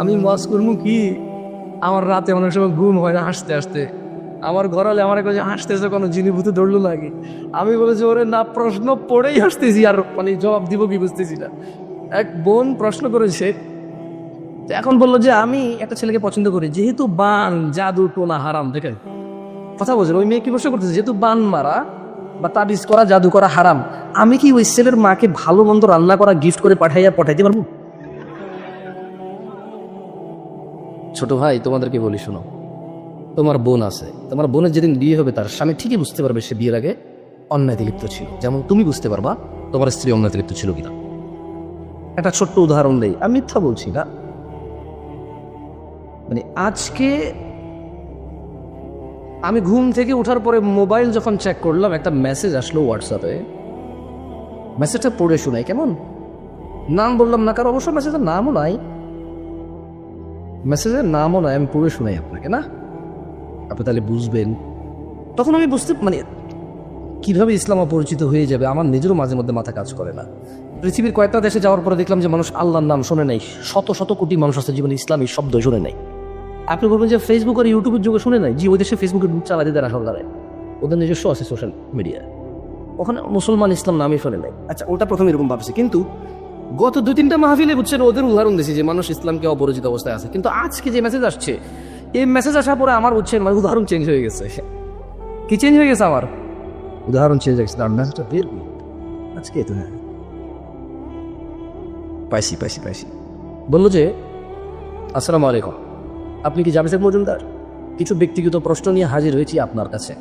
আমি মাস করব কি? আমার রাতে অনেক সময় ঘুম হয় না হাসতে হাসতে। আমার ঘরালে আমার কাছে হাসতেছে কোনো? জিনিভূতি ধরলো লাগে আমি বলেছি ওরে না, প্রশ্ন পড়েই হাসতেছি আর মানে জবাব দিব কি বুঝতেছি না। এক বোন প্রশ্ন করেছে এখন বলল যে, আমি একটা ছেলেকে পছন্দ করি, যেহেতু বান, জাদু, টোনা হারাম দেখে কথা বলছেন, ওই মেয়ে কি প্রশ্ন করতেছে? যেহেতু বান মারা বা তাবিজ করা, জাদু করা হারাম, আমি কি ওই ছেলের মাকে ভালো মন্দ রান্না করা গিফট করে পাঠাইয়া, পাঠাইতে পারব? ছোট ভাই, তোমাদেরকে বলি শোনো। তোমার বোন আছে। তোমার বোনের যেদিন বিয়ে হবে, তার স্বামী ঠিকই বুঝতে পারবে সে বিয়ের আগে অন্যায়তে লিপ্ত ছিল। যেমন তুমি বুঝতে পারবা, তোমার স্ত্রী অন্যায়তে লিপ্ত ছিল কিনা। একটা ছোট্ট উদাহরণ দেই। আমি মিথ্যা বলছি না। মানে আজকে আমি ঘুম থেকে ওঠার পরে মোবাইল যখন চেক করলাম, একটা মেসেজ আসলো হোয়াটসঅ্যাপে মেসেজটা পড়ে শোনাই, কেমন? নাম বললাম না কারও, অবশ্য মেসেজের নামও নাই। মেসেজের নামও নাই আমি পড়ে শোনাই আপনাকে, না? আপনি তাহলে বুঝবেন। তখন আমি বুঝতে মানে কীভাবে ইসলাম অপরিচিত হয়ে যাবে? আমার নিজেরও মাঝে মধ্যে মাথা কাজ করে না। পৃথিবীর কয়েকটা দেশে যাওয়ার পরে দেখলাম যে মানুষ আল্লাহর নাম শোনে নাই। শত শত কোটি মানুষ আছে জীবনে ইসলামী শব্দ শোনে নাই। আপনি বলবেন যে ফেসবুক আর ইউটিউবের যুগে শুনে নাই? যে ওই দেশে ফেসবুকের চালাতে দেয় রাখাল দাঁড়ায় ওদের নিজস্ব আছে সোশ্যাল মিডিয়া ওখানে মুসলমান ইসলাম নামই শোনে নাই। আচ্ছা ওটা প্রথমে এরকম ভাবছি। কিন্তু গত দু তিনটা মাহফিলে বুঝছেন ওদের উদাহরণ দিয়েছি যে মানুষ ইসলামকে অপরিচিত অবস্থায় আছে। কিন্তু আজকে যে মেসেজ আসছে এই মেসেজ আসার পরে আমার বুঝছেন মানে উদাহরণ চেঞ্জ হয়ে গেছে। কি চেঞ্জ হয়ে গেছে আমার? উদাহরণ চেঞ্জ হয়ে গেছে। তার মেসেজটা বের আজকে তো হ্যাঁ। পাইছি পাইছি পাইছি। বলল যে আসসালামু আলাইকুম। আপনি কি জামিসেদ মজুমদার? কিছু ব্যক্তিগত প্রশ্ন নিয়ে হাজির হয়েছি আপনার কাছে।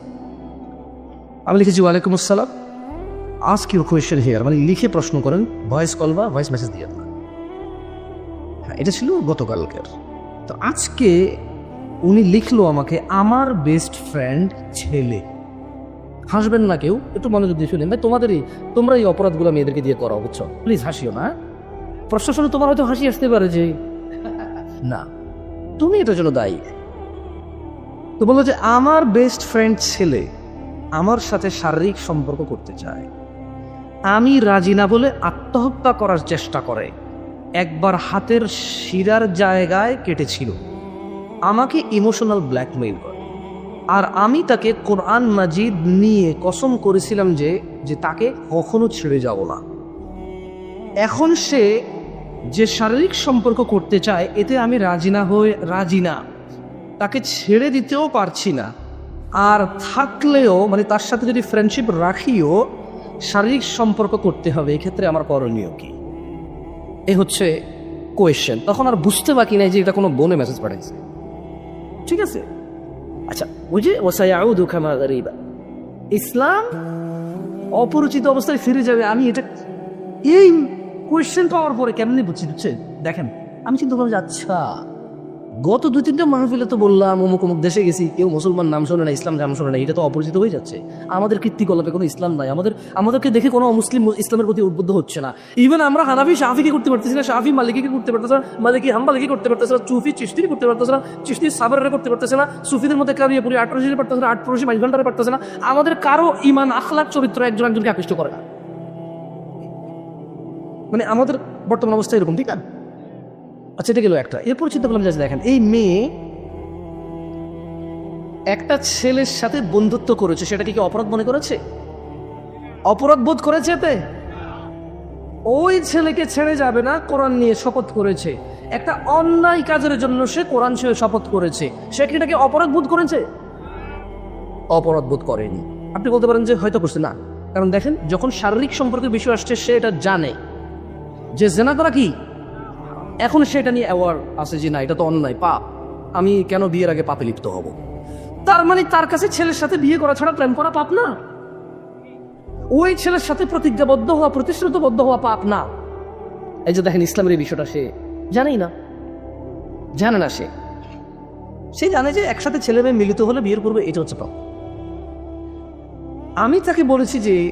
আমি লিখেছি ওয়ালাইকুম আসসালাম। আস্ক ইউর কোয়েশ্চেন হিয়ার মানে লিখে প্রশ্ন করেন। ভয়েস কল বা ভয়েস মেসেজ দিয়ে না হ্যাঁ এটা ছিল গতকালকের। তো আজকে উনি লিখলো আমাকে, আমার বেস্ট ফ্রেন্ড ছেলে। হাসবেন না কেউ? একটু মনোযোগ দিয়ে শুনেন। ভাই, তোমাদেরই তোমরা এই অপরাধগুলো মেয়েদেরকে দিয়ে করো বুঝছ? প্লিজ হাসিও না প্রশ্ন শুনে তোমার হয়তো হাসি আসতে পারে যে, না। তুমি এটার জন্য দায়ী। তো বলল যে, আমার বেস্ট ফ্রেন্ড ছেলে আমার সাথে শারীরিক সম্পর্ক করতে চায়। আমি রাজি না বলে আত্মহত্যা করার চেষ্টা করে। একবার হাতের শিরার জায়গায় কেটেছিল। আমাকে ইমোশনাল ব্ল্যাকমেইল করে। আর আমি তাকে কোরআন মাজিদ নিয়ে কসম করেছিলাম যে যে তাকে কখনো ছেড়ে যাব না। এখন সে যে শারীরিক সম্পর্ক করতে চায়, এতে আমি রাজি না হয়ে, রাজি না। তাকে ছেড়ে দিতেও পারছি না। আর থাকলেও মানে তার সাথে যদি ফ্রেন্ডশিপ রাখিও শারীরিক সম্পর্ক করতে হবে, এক্ষেত্রে আমার করণীয় কি? এ হচ্ছে কোয়েশ্চেন তখন আর বুঝতে বাকি নাই যে এটা কোনো বোনে মেসেজ পাঠাইছে। ঠিক আছে? আচ্ছা ওই যে ওসায়াউদু খামা গারিবা। ইসলাম অপরিচিত অবস্থায় ফিরে যাবে, আমি এটা এই কোয়েশ্চেন পাওয়ার পরে কেমনি বুঝছি দেখেন, আমি চিন্তা করলাম যে আচ্ছা গত দুই, তিনটা মাহফিলে তো বললাম, অমুক অমুক দেশে গেছি, কেউ মুসলমান নাম শোনে না, ইসলাম নাম শোনে না, এটা তো অপরিচিত হয়ে যাচ্ছে। আমাদের কীর্তিকলাপে কোনো ইসলাম নাই, আমাদের, আমাদেরকে দেখে কোনো মুসলিম ইসলামের প্রতি উদ্বুদ্ধ হচ্ছে না। ইভেন আমরা হানাফি, শাফিকে করতে পারতেছি না, শাফি মালিকিকে করতে পারতেছে না, মালিকি হাম্বালিকে করতে পারতেছে না চুফি চিস্তিকে করতে পারতেছে না চিস্তি সাবরে করতে পারতেছে না, সুফিদের মধ্যে কারিয়ে পুরি আটরশি পারতেছে না আটরশি মাইল ঘন্টারে পারতেছে না। আমাদের কারও ইমান আখলাক চরিত্র একজন একজনকে আকৃষ্ট করে না। মানে আমাদের বর্তমান অবস্থা এরকম, ঠিক না আচ্ছা এটা গেল একটা। এরপর চিন্তা করলাম যে দেখেন এই মেয়ে একটা ছেলের সাথে বন্ধুত্ব করেছে সেটাকে কি অপরাধ মনে করেছে? অপরাধ বোধ করেছে এতে? ওই ছেলেকে ছেড়ে যাবে না কোরআন নিয়ে শপথ করেছে। একটা অন্যায় কাজের জন্য সে কোরআন সে শপথ করেছে। সে কি এটাকে অপরাধ বোধ করেছে? অপরাধ বোধ করেনি। আপনি বলতে পারেন যে হয়তো করছে না। কারণ দেখেন যখন শারীরিক সম্পর্কের বিষয় আসছে সে এটা জানে। যে জেনা করা কি? এখন সেটা নিয়ে অ্যাওয়ার্ড আছে যে না, এটা তো অন্যায়, পাপ। আমি কেন বিয়ের আগে পাপে লিপ্ত হব? তার মানে তার কাছে ছেলের সাথে বিয়ে করা ছাড়া প্রেম করা পাপ না। ওই ছেলের সাথে প্রতিজ্ঞাবদ্ধ হওয়া, প্রতিশ্রুতবদ্ধ হওয়া পাপ না। এই যে দেখেন, ইসলামের এই বিষয়টা সে জানেই না। জানে না সে। সে জানে যে একসাথে ছেলে মেয়ে মিলিত হলে বিয়ের পূর্বে এটা হচ্ছে পাপ। আমি তাকে বলেছি যে,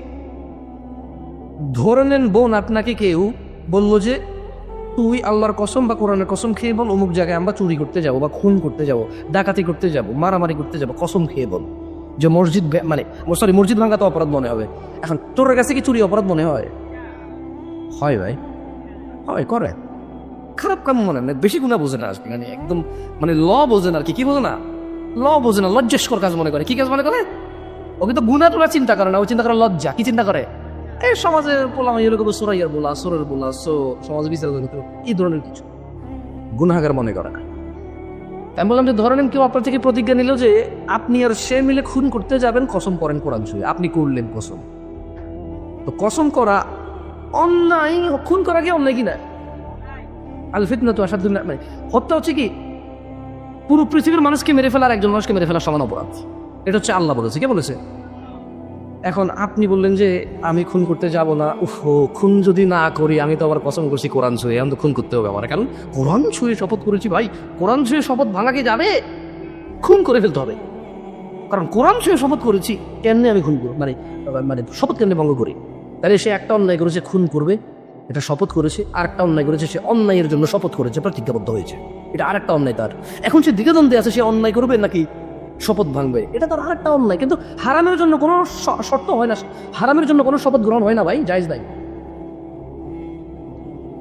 ধরে নেন বোন আপনাকে কেউ বলল যে তুই আল্লাহর কসম বা কোরআনের কসম খেয়ে বল, অমুক জায়গায় আমরা চুরি করতে যাব বা খুন করতে যাব, ডাকাতি করতে যাব, মারামারি করতে যাব, কসম খেয়ে বল। যে মসজিদ মানে সরি মসজিদ ভাঙা তো অপরাধ মনে হবে। এখন তোর কাছে কি চুরি অপরাধ মনে হয়? হয় ভাই। হয়, করে। খারাপ কাম মনে না বেশি গুণা বোঝে না আসবে মানে একদম মানে ল বোঝে না আর কি কি বোঝে না? ল বোঝে না, লজ্জাস্কর কাজ মনে করে। কি কাজ মনে করে? ওকে তো গুণা তোলা চিন্তা করে না, ও চিন্তা করে লজ্জা, কি চিন্তা করে? এই সমাজে বললাম এরকম সোরাইয়ার বলা সোরের বলা সো সমাজ বিচার করে এই ধরনের কিছু। গুণাগার মনে করে না। আমি বললাম যে ধরেন কেউ আপনার থেকে প্রতিজ্ঞা নিল যে আপনি আর সে মিলে খুন করতে যাবেন কসম করেন কোরআন ছুঁয়ে আপনি করলেন কসম। তো কসম করা অন্যায় খুন করা কি অন্যায় কিনা আল ফিতনা তো আসার দুনিয়া মানে হত্যা হচ্ছে কি পুরো পৃথিবীর মানুষকে মেরে ফেলার একজন মানুষকে মেরে ফেলার সমান অপরাধ। এটা হচ্ছে আল্লাহ বলেছে কে বলেছে? এখন আপনি বললেন যে আমি খুন করতে যাব না। উফ, খুন যদি না করি, আমি তো আবার কসম করছি কোরআন ছুঁয়ে। আমি তো খুন করতে হবে আমার। কারণ কোরআন ছুঁয়ে শপথ করেছি ভাই। কোরআন ছুঁয়ে শপথ ভাঙা কি যাবে? খুন করে ফেলতে হবে। কারণ কোরআন ছুঁয়ে শপথ করেছি, কেমনে আমি খুন করব? মানে মানে শপথ কেমনে ভঙ্গ করি? তাহলে সে একটা অন্যায় করেছে, খুন করবে। এটা শপথ করেছে আর একটা অন্যায় করেছে, সে অন্যায়ের জন্য শপথ করেছে, প্রতিজ্ঞাবদ্ধ হয়েছে। এটা আর একটা অন্যায় তার। এখন সে দ্বিধাদ্বন্দ্বে আছে, সে অন্যায় করবে নাকি? শপথ ভাঙবে। এটা তার আরেকটা অন্যায়। কিন্তু হারামের জন্য কোনো শর্ত হয় না। হারামের জন্য কোনো শপথ গ্রহণ হয় না ভাই, জায়জ নাই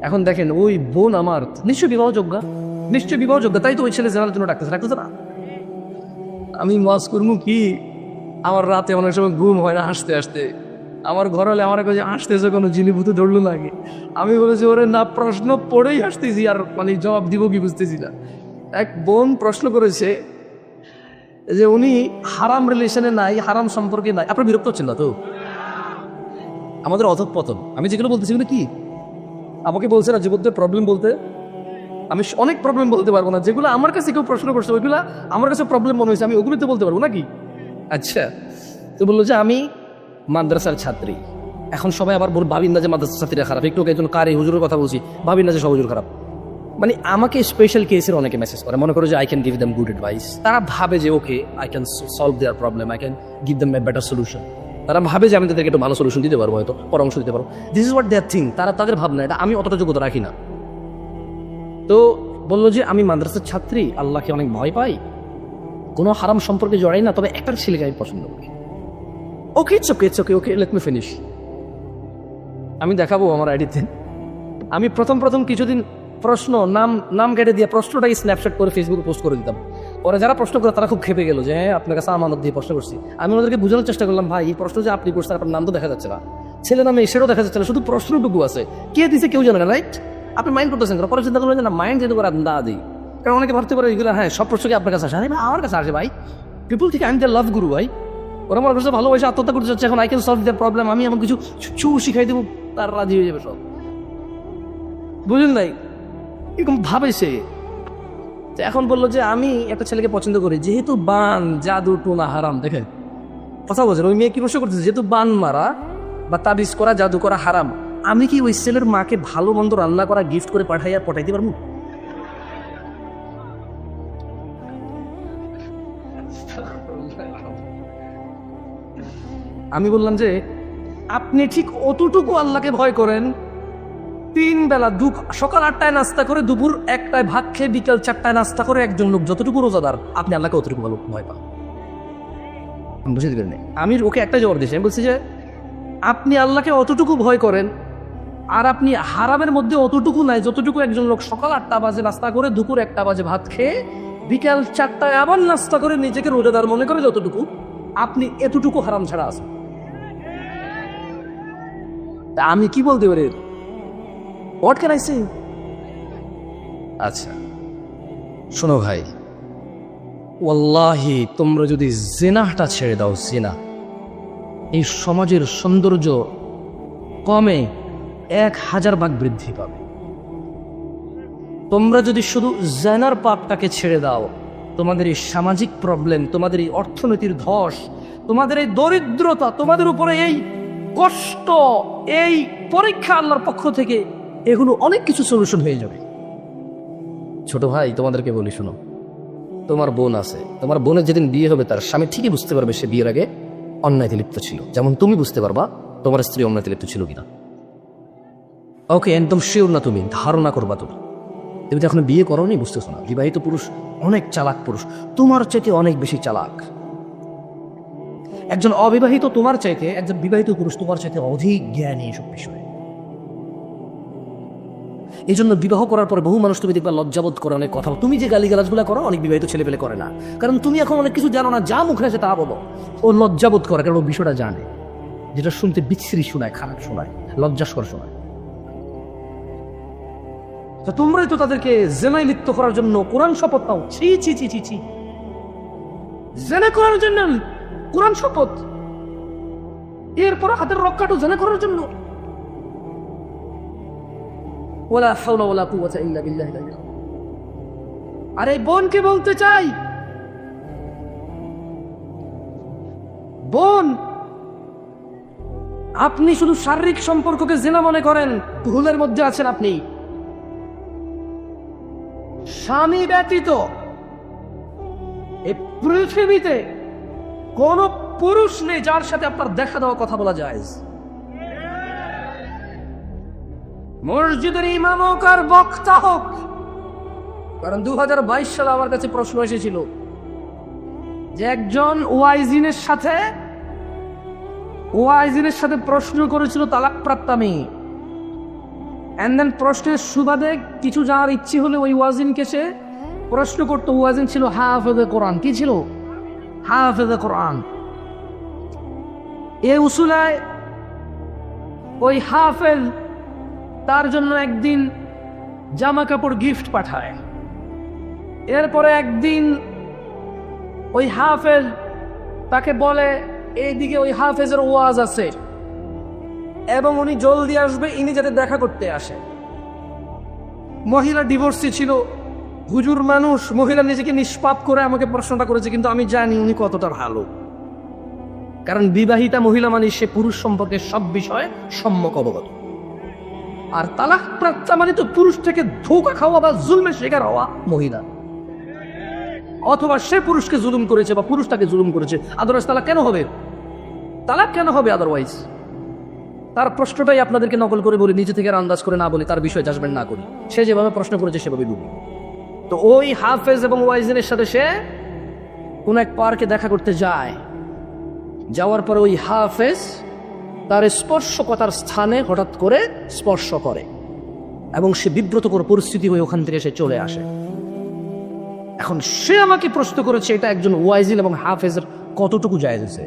এখন দেখেন, ওই বোন আমার নিশ্চয় বিবাহযোগ্যা? নিশ্চয় বিবাহযোগ্যা, তাই তো ওই ছেলে জেনারেল জন্য ডাকতেছে ডাকতেছে না? আমি মাস করব কি? আমার রাতে অনেক সময় ঘুম হয় না হাসতে হাসতে। আমার ঘর হলে আমার কাছে হাসতেছে কোনো? জিনিভূতে ধরলো লাগে আমি বলেছি, ওরে না, প্রশ্ন পড়েই হাসতেছি, আর মানে জবাব দিব কি বুঝতেছি না? এক বোন প্রশ্ন করেছে যে উনি হারাম রিলেশনে নাই, হারাম সম্পর্কে নাই। আপনার বিরক্ত হচ্ছেন না তো? আমাদের অধঃপতন। আমি যেগুলো বলতেছি কি? আমাকে বলছে না জীবনদের প্রবলেম বলতে। আমি অনেক প্রবলেম বলতে পারব না। যেগুলো আমার কাছে কেউ প্রশ্ন করছে, ওইগুলো আমার কাছে প্রবলেম মনে হয়েছে। আমি ওগুলো তো বলতে পারব নাকি? আচ্ছা। তো বলল যে, আমি মাদ্রাসার ছাত্রী। এখন সবাই আবার বল ভাবিন না যে মাদ্রাসার ছাত্রীরা খারাপ। একটু একজন কারি হুজুরের কথা বলছি। ভাবিন না যে সব হুজুর খারাপ। মানে আমাকে স্পেশাল কেসের অনেকে মেসেজ করে। মনে করো যে I can give them good advice তারা ভাবে যে okay I can solve their problem I can give them a better solution তারা ভাবে যে, আমি তাদেরকে একটু ভালো সলিউশন দিতে পারব, হয়তো পরামর্শ দিতে পারব। This is what their thing তারা তাদের ভাবনা, এটা আমি অতটা যোগ্যতা রাখি না। তো বলল যে, আমি মাদ্রাসার ছাত্রী, আল্লাহকে অনেক ভয় পাই। কোনো হারাম সম্পর্কে জড়াই না, তবে একটা ছেলেকে আমি পছন্দ করি। Okay okay it's okay okay let me finish আমি দেখাবো আমার আইডিতে আমি প্রথম প্রথম কিছুদিন প্রশ্ন, নাম নাম কেটে দিয়ে প্রশ্নটাই স্ন্যাপশট করে ফেসবুকে পোস্ট করে দিতাম। ওরা যারা প্রশ্ন করে তারা খুব খেপে গেল যে হ্যাঁ আপনার কাছে আমানত দিয়ে প্রশ্ন করছি। আমি ওদেরকে বোঝানোর চেষ্টা করলাম, ভাই, এই প্রশ্ন যে আপনি করছেন, আপনার নাম তো দেখা যাচ্ছে না। ছেলে নামে সেটাও দেখা যাচ্ছে না, শুধু প্রশ্নটুকু আছে। কে দিছে কেউ জানে না রাইট আপনি মাইন্ড করতেছেন? পরে চিন্তা করলেন না মাইন্ড যেহেতু আপনি দা দিই। কারণ অনেকে ভাবতে পারে এগুলো হ্যাঁ সব প্রশ্নকে আপনার কাছে আসে। আরে আমার কাছে আসে ভাই। পিপুল থেকে আমি লাভ গুরু ভাই। ওরা আমার কাছে ভালোবাসে, আত্মহত্যা করতে চাচ্ছে এখন I can solve their problem আমি এমন কিছু চু শিখাই দেবো, তার রাজি হয়ে যাবে সব। বুঝলেন নাই এরকম ভাবে সে। তো এখন বলল যে, আমি একটা ছেলেকে পছন্দ করি, যেহেতু বান, জাদু, টোনা, হারাম দেখেন কথা বলছেন, ওই মেয়ে কি প্রশ্ন করতেছে? যেহেতু বান মারা বা তাবিজ করা, জাদু করা হারাম, আমি কি ওই ছেলের মাকে ভালো মন্দ রান্না করা গিফট করে পাঠাই আর পটাইতে পারব? আমি বললাম যে, আপনি ঠিক অতটুকু আল্লাহকে ভয় করেন তিন বেলা দু সকাল আটটায় নাস্তা করে দুপুর একটায় ভাত খেয়ে বিকাল চারটায় নাস্তা করে একজন লোক যতটুকু রোজাদার আপনি আল্লাহকে অতটুকু ভালো ভয় পান। আমি বুঝতে পারিনি। আমি ওকে একটা জবাব দিয়েছি। আমি বলছি যে আপনি আল্লাহকে অতটুকু ভয় করেন আর আপনি হারামের মধ্যে অতটুকু নাই যতটুকু একজন লোক সকাল আটটা বাজে নাস্তা করে দুপুর একটা বাজে ভাত খেয়ে বিকাল চারটায় আবার নাস্তা করে নিজেকে রোজাদার মনে করে যতটুকু আপনি এতটুকু হারাম ছাড়া আছেন। তা আমি কি বলতে পারি? হোয়াট ক্যান আই সে আচ্ছা শোনো ভাই। ওয়াল্লাহি, তোমরা যদি জেনাটা ছেড়ে দাও, জেনা। এই সমাজের সৌন্দর্য কমে এক হাজার ভাগ বৃদ্ধি পাবে। তোমরা যদি শুধু জেনার পাপটাকে ছেড়ে দাও, তোমাদের এই সামাজিক প্রবলেম তোমাদের এই অর্থনীতির ধস, তোমাদের এই দরিদ্রতা, তোমাদের উপরে এই কষ্ট, এই পরীক্ষা আল্লাহর পক্ষ থেকে এগুলো অনেক কিছু সলিউশন হয়ে যাবে। ছোট ভাই তোমাদেরকে বলি শোনো। তোমার বোন আছে। তোমার বোনের যেদিন বিয়ে হবে তার স্বামী ঠিকই বুঝতে পারবে সে বিয়ের আগে অন্যায়তে লিপ্ত ছিল। যেমন তুমি বুঝতে পারবা তোমার স্ত্রী অন্যায়তে লিপ্ত ছিল কিনা। ওকে একদম শিওর না তুমি ধারণা করবা তুমি। তুমি তো এখন বিয়ে করো নি বুঝতেছো না। বিবাহিত পুরুষ অনেক চালাক পুরুষ তোমার চাইতে অনেক বেশি চালাক। একজন অবিবাহিত তোমার চাইতে একজন বিবাহিত পুরুষ তোমার চাইতে অধিক জ্ঞানী এসব বিষয়ে। এই জন্য বিবাহ করার পরে বহু মানুষ তুমি দেখবা লজ্জাবোধ করে অনেক কথা। তুমি যে গালিগালাজগুলো করো, অনেক বিবাহিত ছেলে পেলে করে না। কারণ তুমি এখন অনেক কিছু জানো না, যা মুখে আছে তা বলো। ও লজ্জাবোধ করে, কারণ ও বিষয়টা জানে। যেটা শুনতে বিচ্ছিরি শোনায়, খারাপ শোনায়, লজ্জাস্কর শোনায়। তো তোমরাই তো তাদেরকে জেনায় লিপ্ত করার জন্য কোরআন শপথ নাও। ছি ছি ছি ছি ছি। জেনা করার জন্য, কোরআন শপথ। এরপর হাতের রক্ষাটা জেনা করার জন্য। ওলা ওলা ইল্লা বিল্লাহ আরে বোনকে বলতে চাই। বোন, আপনি শুধু শারীরিক সম্পর্ককে জেনা মনে করেন, ভুলের মধ্যে আছেন আপনি। স্বামী ব্যতীত এই পৃথিবীতে কোন পুরুষ নেই যার সাথে আপনার দেখা দেওয়া কথা বলা যায়। মসজিদের ইমাম হোক আর বক্তা হোক। কারণ দুহাজার বাইশ সালে আমার কাছে প্রশ্ন এসেছিল যে একজন ওয়াইজিনের সাথে ওয়াইজিনের সাথে প্রশ্ন করেছিল তালাক প্রাপ্তা মেয়ে অ্যান্ড দেন প্রশ্নের সুবাদে কিছু জানার ইচ্ছে হলে ওই ওয়াজিনকে সে প্রশ্ন করতো। ওয়াজিন ছিল, হাফেজে কোরআন। কি ছিল? হাফেজে কোরআন। এ উসুলায় ওই হাফেজ তার জন্য একদিন জামা কাপড় গিফট পাঠায়। এরপরে একদিন ওই হাফেজ তাকে বলে, এইদিকে ওই হাফেজের ওয়াজ আছে এবং উনি জলদি আসবে, ইনি যাতে দেখা করতে আসে। মহিলা ডিভোর্সি ছিল, হুজুর মানুষ, মহিলা নিজেকে নিষ্পাপ করে আমাকে প্রশ্নটা করেছে, কিন্তু আমি জানি উনি কতটা ভালো। কারণ বিবাহিতা মহিলা মানে সে পুরুষ সম্পর্কে সব বিষয়ে সম্যক অবগত। আর তালাক প্রাপ্তা মানে তো পুরুষ থেকে ধোকা খাওয়া বা জুলমের শিকার হওয়া মহিলা। অথবা সে পুরুষকে জুলুম করেছে বা পুরুষ তাকে জুলুম করেছে। আদারওয়াইজ তালাক কেন হবে? তালাক কেন হবে আদারওয়াইজ? তার প্রশ্নটাই আপনাদেরকে নকল করে বলি, নিজে থেকে আন্দাজ করে না বলি, তার বিষয়ে জাজমেন্ট না করি। সে যেভাবে প্রশ্ন করেছে, সেভাবে বলি তো ওই হাফেজ এবং ওয়াইজিনের সাথে সে কোন এক পার্কে দেখা করতে যায়। যাওয়ার পরে ওই হাফেজ তার স্পর্শকতার স্থানে হঠাৎ করে স্পর্শ করে এবং সে বিব্রতকর পরিস্থিতি হয়ে ওখান থেকে সে চলে আসে। এখন সে আমাকে প্রশ্ন করেছে, এটা একজন ওয়াইজিল এবং হাফেজের কতটুকু হয়েছে?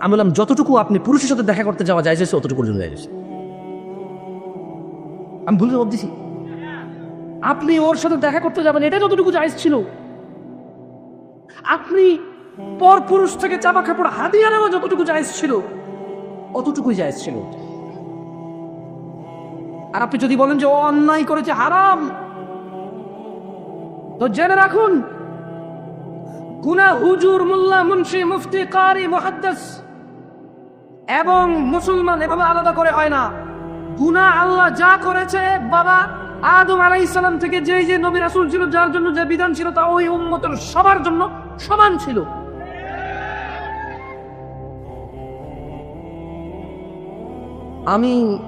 আমি বললাম, যতটুকু আপনি পুরুষের সাথে দেখা করতে যাওয়া যায় অতটুকুর জন্য যায় আমি ভুল জবাব দিছি আপনি ওর সাথে দেখা করতে যাবেন এটা যতটুকু জায়জ ছিল। আপনি পর পুরুষ থেকে চাপা কাপড় হাতিয়ে নেওয়া যতটুকু জায়জ ছিল অতটুকুই জায়জ ছিল। আর আপনি যদি বলেন যে ও অন্যায় করেছে, হারাম! তো জেনে রাখুন, গুনা হুজুর, মোল্লা, মুন্সি, মুফতি, কারি, মুহাদ্দাস এবং মুসলমান এভাবে আলাদা করে হয় না। গুনা আল্লাহ যা করেছে, বাবা আদম আলাই ইসলাম থেকে যে যে নবী রাসূল ছিল, যার জন্য যে বিধান ছিল, তা ওই উম্মতের সবার জন্য সমান ছিল। আমি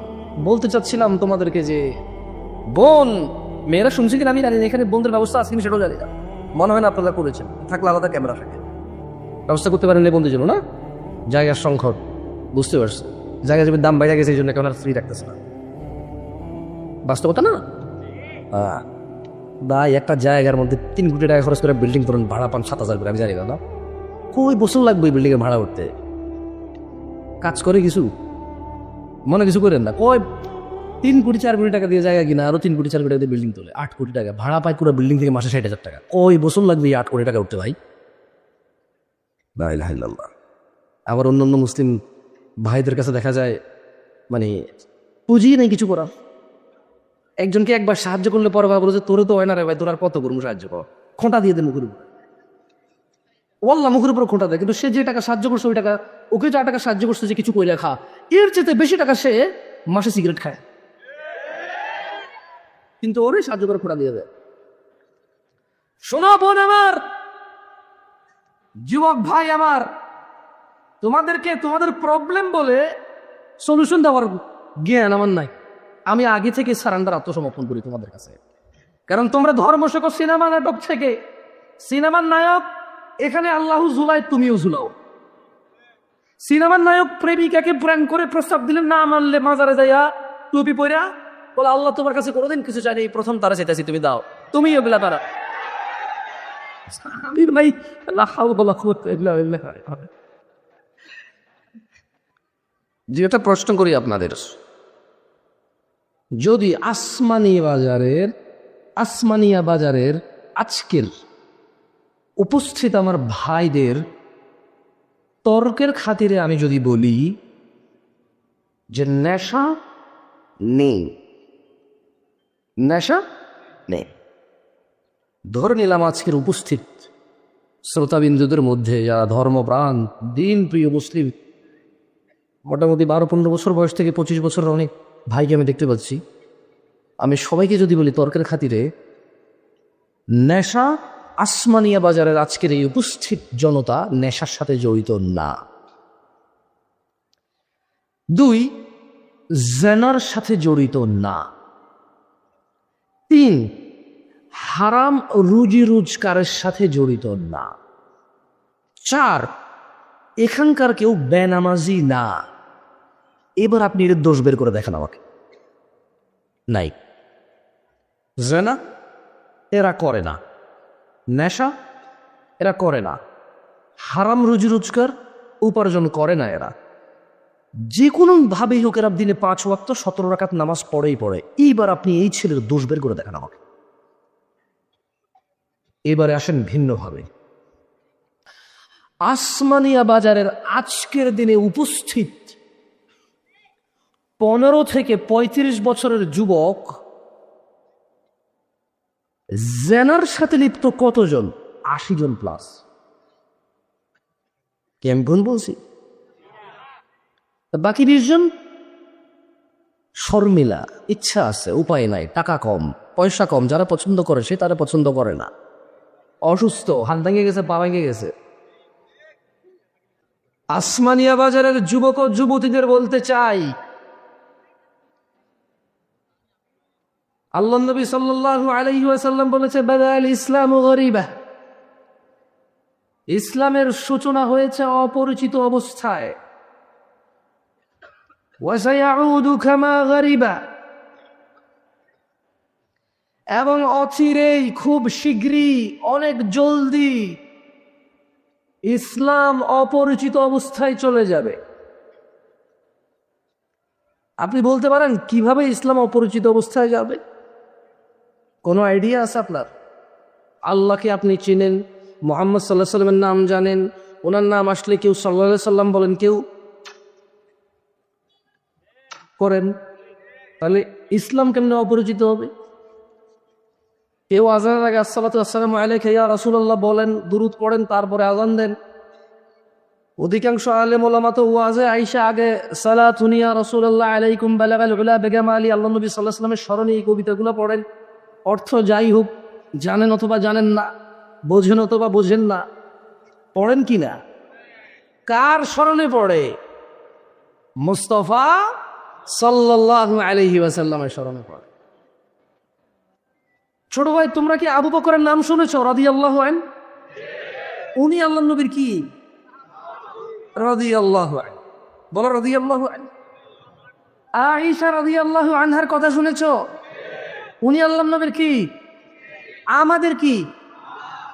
বলতে চাচ্ছিলাম তোমাদেরকে যে বোন মেয়েরা শুনছে কিনা আমি জানি না এখানে বোনদের ব্যবস্থা আছে কিনা সেটাও জানি না। মনে হয় না আপনারা করেছেন। থাকলে আলাদা ক্যামেরা থাকে। ব্যবস্থা করতে পারেন এই বন্ধুর জন্য না? জায়গার সংকট বুঝতে পারছি। জায়গা জমির দাম বাইরে গেছে এই জন্য আর ফ্রি রাখতেছে না। বাস্তবতা না? আহ, ভাই একটা জায়গার মধ্যে তিন কোটি টাকা খরচ করে বিল্ডিং করুন ভাড়া পান সাত হাজার করে আমি জানি না কই বছর লাগবে বিল্ডিংয়ে ভাড়া উঠতে কাজ করে কিছু? মনে কিছু করেন না। কয় তিন কোটি চার কোটি টাকা দিয়ে জায়গা কিনা আরও তিন কোটি চার কোটি টাকা দিয়ে বিল্ডিং তোলে। আট কোটি টাকা। ভাড়া পায় পুরো বিল্ডিং থেকে মাসে ষাট হাজার টাকা। কয় বছর লাগবে এই আট কোটি টাকা উঠতে ভাই। আবার অন্য অন্য মুসলিম ভাইদের কাছে দেখা যায় মানে পুঁজি নেই কিছু করা একজনকে একবার সাহায্য করলে পরে ভাবলো যে তোরে তো হয় না রে ভাই তোর আর কত করব সাহায্য কর খোঁটা দিয়ে দে মুখের উপর। ওল্লা মুখের উপর খোঁটা দেয়? কিন্তু সে যে টাকা সাহায্য করছে, ওই টাকা ওকে যা টাকা সাহায্য করছে যে কিছু কইলে খা। এর চেয়ে বেশি টাকা সে মাসে সিগারেট খায়। কিন্তু ওরে সাহায্য করে খোঁটা দিয়ে দেয়। শোনো বোন আমার, যুবক ভাই আমার, তোমাদেরকে তোমাদের প্রবলেম বলে সলিউশন দেওয়ার জ্ঞান আমার নাই। আমি আগে থেকে সারান্ডার আত্মসমর্পণ করি তোমাদের কাছে। কারণ তোমরা ধর্ম শেখো সিনেমা নাটক থেকে সিনেমার নায়ক এখানে আল্লাহ জুলাই, তুমিও জুলাও। সিনেমার নায়ক প্রেমিকাকে প্র্যাঙ্ক করে প্রস্তাব দিলেন, না মানলে মাজারে যাইয়া টুপি পরা বলে, আল্লাহ তোমার কাছে কোনোদিন কিছু এই প্রথম তারা চাইতেছি, তুমি দাও। তুমিও বেলা তারা আমি ভাই, লা হাওলা ওয়ালা কুওয়াতা ইল্লা বিল্লাহ। যে একটা প্রশ্ন করি আপনাদের। যদি আসমানি বাজারের, আসমানিয়া বাজারের আজকের উপস্থিত আমার ভাইদের তর্কের খাতিরে আমি যদি বলি যে নেশা নেই। নেশা নেই। ধরে নিলাম আজকের উপস্থিত শ্রোতাবিন্দুদের মধ্যে যারা ধর্মপ্রাণ দিন প্রিয় মুসলিম, মোটামুটি বারো, পনেরো বছর বয়স থেকে পঁচিশ বছরের অনেক ভাইকে আমি দেখতে পাচ্ছি। আমি সবাইকে যদি বলি তর্কের খাতিরে, নেশা আসমানিয়া বাজারের আজকের এই উপস্থিত জনতা নেশার সাথে জড়িত না। দুই, জেনার সাথে জড়িত না। তিন, হারাম রুজি রোজগারের সাথে জড়িত না। চার, এখানকার কেউ বেনামাজি না। এবার আপনি এর দোষ বের করে দেখেন আমাকে। নাই। জেনা, এরা করে না। নেশা, এরা করে না। হারাম রুজি রোজগার উপার্জন করে না এরা। যে কোনো ভাবেই হোক এরা দিনে পাঁচ ওয়াক্ত সতেরো রাকাত নামাজ পড়েই পড়ে। এইবার আপনি এই ছেলের দোষ বের করে দেখান আমাকে। এবারে আসেন ভিন্নভাবে। আসমানিয়া বাজারের আজকের দিনে উপস্থিত পনেরো থেকে ৩৫ বছরের যুবক জেনার সাথে লিপ্ত কতজন? আশি জন প্লাস কি আমি ভুল বলছি? বাকি বিশ জন শর্মিলা, ইচ্ছা আছে, উপায় নাই, টাকা কম, পয়সা কম, যারা পছন্দ করে সে তারা পছন্দ করে না। অসুস্থ, হাত ভেঙে গেছে, পা ভেঙে গেছে। আসমানিয়া বাজারের যুবক ও যুবতীদের বলতে চাই আল্লাহ নবী সাল্লাল্লাহু আলাইহি ওয়াসাল্লাম বলেছে বাদাল ইসলাম গরিবা ইসলামের সূচনা হয়েছে অপরিচিত অবস্থায়। এবং অচিরেই খুব শীঘ্রই, অনেক জলদি ইসলাম অপরিচিত অবস্থায় চলে যাবে। আপনি বলতে পারেন, কীভাবে ইসলাম অপরিচিত অবস্থায় যাবে? কোনো আইডিয়া আছে আপনার? আল্লাহকে আপনি চিনেন, মোহাম্মদ সাল্লাহ সাল্লামের নাম জানেন, ওনার নাম আসলে কেউ সাল্লাহ সাল্লাম বলেন কেউ? করেন। তাহলে ইসলাম কেমনে অপরিচিত হবে? কেউ আজানের আগে আসসালাতু আসসালামু আলাইকা, ইয়া রাসূলুল্লাহ বলেন, দুরুদ পড়েন, তারপরে আজান দেন। অধিকাংশ আলেম ওলামা ওয়াজে আইসা আগে সালাতুনিয়া রাসূলুল্লাহ আলাইকুম উলা বেগম আলী, আল্লাহ নবী সাল্লাল্লাহু আলাইহি ওয়াসাল্লামের স্মরণে এই কবিতাগুলো পড়েন। অর্থ যাই হোক, জানেন অথবা জানেন না, বোঝেন অথবা বোঝেন না, পড়েন কি না? কার স্মরণে পড়ে? মুস্তফা সাল্লাল্লাহু আলাইহি ওয়াসাল্লামের স্মরণে পড়ে। ছোট ভাই, তোমরা কি আবু বকরের নাম শুনেছ? রাদি আল্লাহ উনি আল্লাহ নবীর কি? রাদি আল্লাহ বলো রাদি আল্লাহ আইসা রাদি আল্লাহ আনহার কথা শুনেছ? উনি আল্লাহ নবীর কি? আমাদের কি?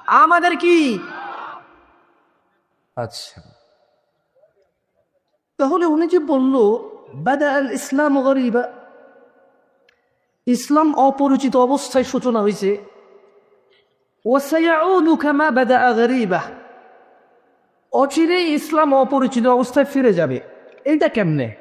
আমাদের কি? আচ্ছা। তাহলে উনি যে বলল বাদা আল ইসলাম গরিবা। ইসলাম অপরিচিত অবস্থায় সূচনা হয়েছে অচিরেই ইসলাম অপরিচিত অবস্থায় ফিরে যাবে। এইটা কেমনে?